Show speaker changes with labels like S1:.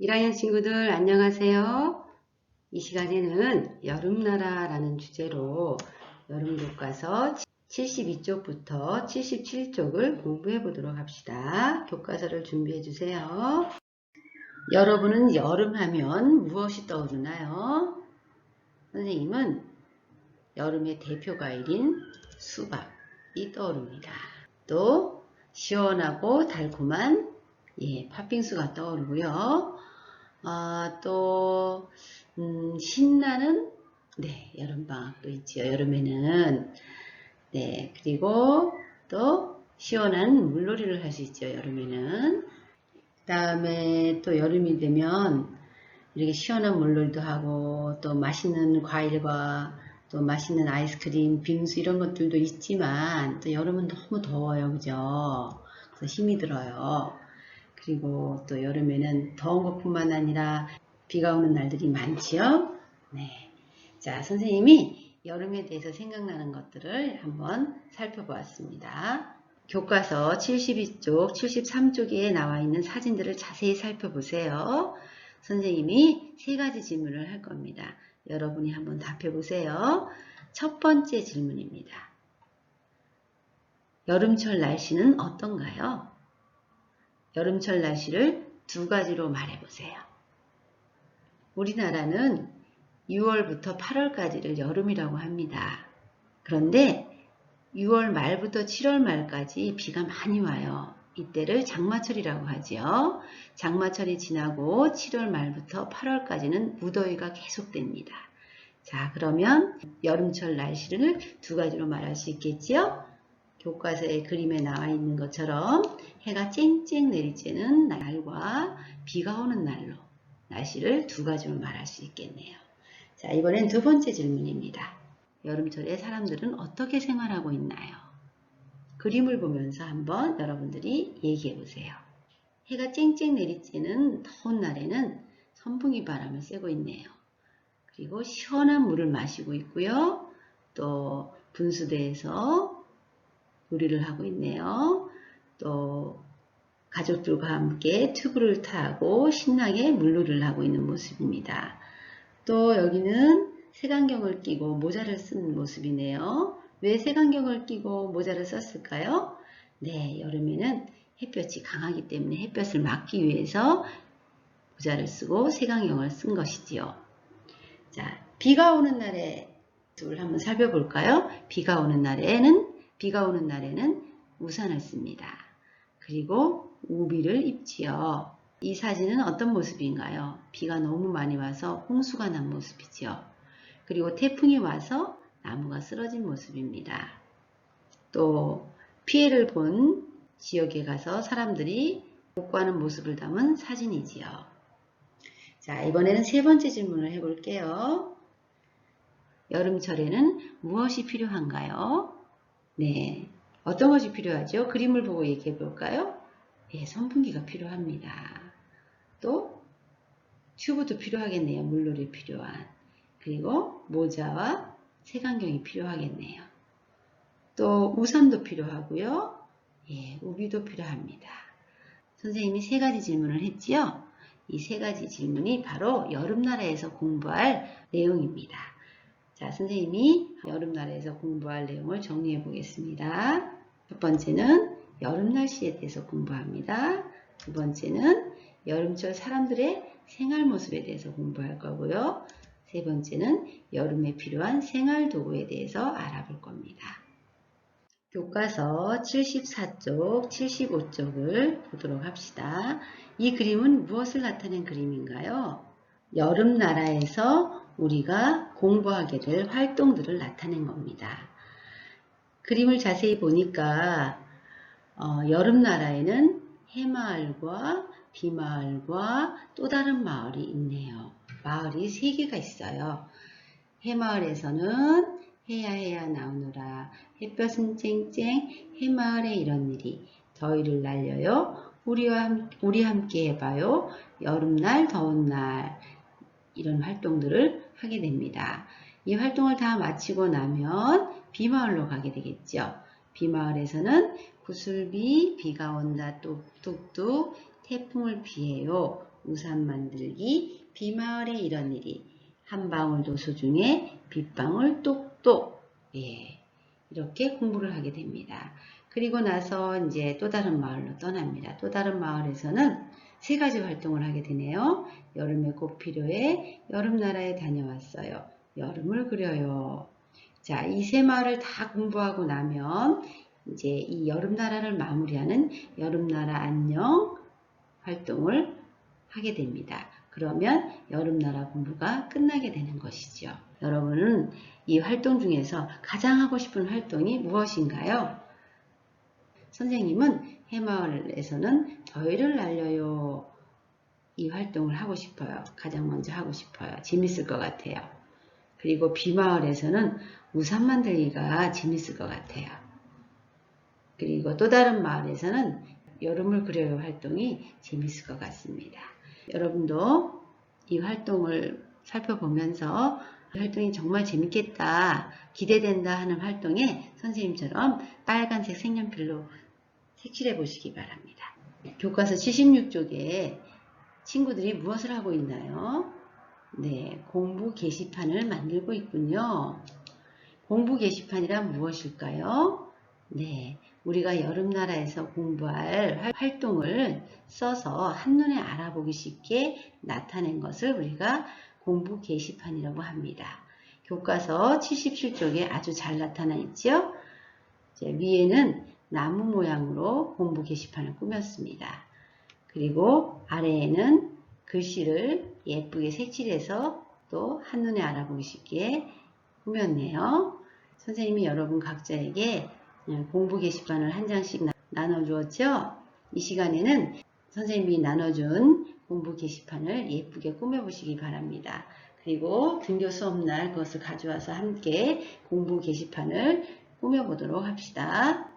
S1: 1학년 친구들 안녕하세요. 이 시간에는 여름나라라는 주제로 여름교과서 72쪽부터 77쪽을 공부해 보도록 합시다. 교과서를 준비해 주세요. 여러분은 여름하면 무엇이 떠오르나요? 선생님은 여름의 대표 과일인 수박이 떠오릅니다. 또 시원하고 달콤한 예, 팥빙수가 떠오르고요. 아, 또 음, 신나는 네, 여름방학도 있지요. 여름에는 네, 그리고 또 시원한 물놀이를 할 수 있죠. 여름에는 다음에 또 여름이 되면 이렇게 시원한 물놀이도 하고 또 맛있는 과일과 또 맛있는 아이스크림, 빙수 이런 것들도 있지만 또 여름은 너무 더워요. 그죠? 그래서 힘이 들어요. 그리고 또 여름에는 더운 것뿐만 아니라 비가 오는 날들이 많지요. 네. 자, 선생님이 여름에 대해서 생각나는 것들을 한번 살펴보았습니다. 교과서 72쪽, 73쪽에 나와 있는 사진들을 자세히 살펴보세요. 선생님이 세 가지 질문을 할 겁니다. 여러분이 한번 답해 보세요. 첫 번째 질문입니다. 여름철 날씨는 어떤가요? 여름철 날씨를 두 가지로 말해보세요. 우리나라는 6월부터 8월까지를 여름이라고 합니다. 그런데 6월 말부터 7월 말까지 비가 많이 와요. 이때를 장마철이라고 하지요. 장마철이 지나고 7월 말부터 8월까지는 무더위가 계속됩니다. 자, 그러면 여름철 날씨를 두 가지로 말할 수 있겠지요? 교과서의 그림에 나와 있는 것처럼 해가 쨍쨍 내릴 때는 날과 비가 오는 날로 날씨를 두 가지로 말할 수 있겠네요. 자, 이번엔 두 번째 질문입니다. 여름철에 사람들은 어떻게 생활하고 있나요? 그림을 보면서 한번 여러분들이 얘기해 보세요. 해가 쨍쨍 내릴 때는 더운 날에는 선풍기 바람을 쐬고 있네요. 그리고 시원한 물을 마시고 있고요. 또 분수대에서 요리를 하고 있네요. 또 가족들과 함께 튜브를 타고 신나게 물놀이를 하고 있는 모습입니다. 또 여기는 색안경을 끼고 모자를 쓴 모습이네요. 왜 색안경을 끼고 모자를 썼을까요? 네, 여름에는 햇볕이 강하기 때문에 햇볕을 막기 위해서 모자를 쓰고 색안경을 쓴 것이지요. 자, 비가 오는 날에 을 한번 살펴볼까요? 비가 오는 날에는 비가 오는 날에는 우산을 씁니다. 그리고 우비를 입지요. 이 사진은 어떤 모습인가요? 비가 너무 많이 와서 홍수가 난 모습이죠. 그리고 태풍이 와서 나무가 쓰러진 모습입니다. 또 피해를 본 지역에 가서 사람들이 복구하는 모습을 담은 사진이지요. 자, 이번에는 세 번째 질문을 해볼게요. 여름철에는 무엇이 필요한가요? 네, 어떤 것이 필요하죠? 그림을 보고 얘기해 볼까요? 예, 선풍기가 필요합니다. 또 튜브도 필요하겠네요. 물놀이 필요한. 그리고 모자와 색안경이 필요하겠네요. 또 우산도 필요하고요. 예, 우비도 필요합니다. 선생님이 세 가지 질문을 했지요. 이 세 가지 질문이 바로 여름나라에서 공부할 내용입니다. 자, 선생님이 여름나라에서 공부할 내용을 정리해 보겠습니다. 첫 번째는 여름 날씨에 대해서 공부합니다. 두 번째는 여름철 사람들의 생활 모습에 대해서 공부할 거고요. 세 번째는 여름에 필요한 생활 도구에 대해서 알아볼 겁니다. 교과서 74쪽, 75쪽을 보도록 합시다. 이 그림은 무엇을 나타낸 그림인가요? 여름 나라에서 우리가 공부하게 될 활동들을 나타낸 겁니다. 그림을 자세히 보니까 어, 여름 나라에는 해마을과 비마을과 또 다른 마을이 있네요. 마을이 세 개가 있어요. 해마을에서는 해야 해야 나오느라 햇볕은 쨍쨍 해마을에 이런 일이 더위를 날려요. 우리와 함, 우리 함께 해봐요. 여름날 더운 날 이런 활동들을 하게 됩니다. 이 활동을 다 마치고 나면 비마을로 가게 되겠죠. 비마을에서는 구슬비, 비가 온다 뚝뚝뚝, 태풍을 피해요. 우산 만들기, 비마을에 이런 일이, 한 방울도 소중해, 빗방울 똑똑. 예, 이렇게 공부를 하게 됩니다. 그리고 나서 이제 또 다른 마을로 떠납니다. 또 다른 마을에서는 세 가지 활동을 하게 되네요. 여름에 꼭 필요해, 여름 나라에 다녀왔어요. 여름을 그려요. 자, 이세 마을을 다 공부하고 나면 이제 이 여름 나라를 마무리하는 여름 나라 안녕 활동을 하게 됩니다. 그러면 여름 나라 공부가 끝나게 되는 것이죠. 여러분은 이 활동 중에서 가장 하고 싶은 활동이 무엇인가요? 선생님은 해마을에서는 더위를 날려요. 이 활동을 하고 싶어요. 가장 먼저 하고 싶어요. 재밌을 것 같아요. 그리고 비마을에서는 우산 만들기가 재밌을 것 같아요. 그리고 또 다른 마을에서는 여름을 그려요 활동이 재밌을 것 같습니다. 여러분도 이 활동을 살펴보면서 이 활동이 정말 재밌겠다, 기대된다 하는 활동에 선생님처럼 빨간색 색연필로 색칠해 보시기 바랍니다. 교과서 76쪽에 친구들이 무엇을 하고 있나요? 네, 공부 게시판을 만들고 있군요. 공부 게시판이란 무엇일까요? 네, 우리가 여름나라에서 공부할 활동을 써서 한눈에 알아보기 쉽게 나타낸 것을 우리가 공부 게시판이라고 합니다. 교과서 77쪽에 아주 잘 나타나 있죠? 위에는 나무 모양으로 공부 게시판을 꾸몄습니다. 그리고 아래에는 글씨를 예쁘게 색칠해서 또 한눈에 알아보기 쉽게 꾸몄네요. 선생님이 여러분 각자에게 공부 게시판을 한 장씩 나눠주었죠? 이 시간에는 선생님이 나눠준 공부 게시판을 예쁘게 꾸며보시기 바랍니다. 그리고 등교 수업날 그것을 가져와서 함께 공부 게시판을 꾸며보도록 합시다.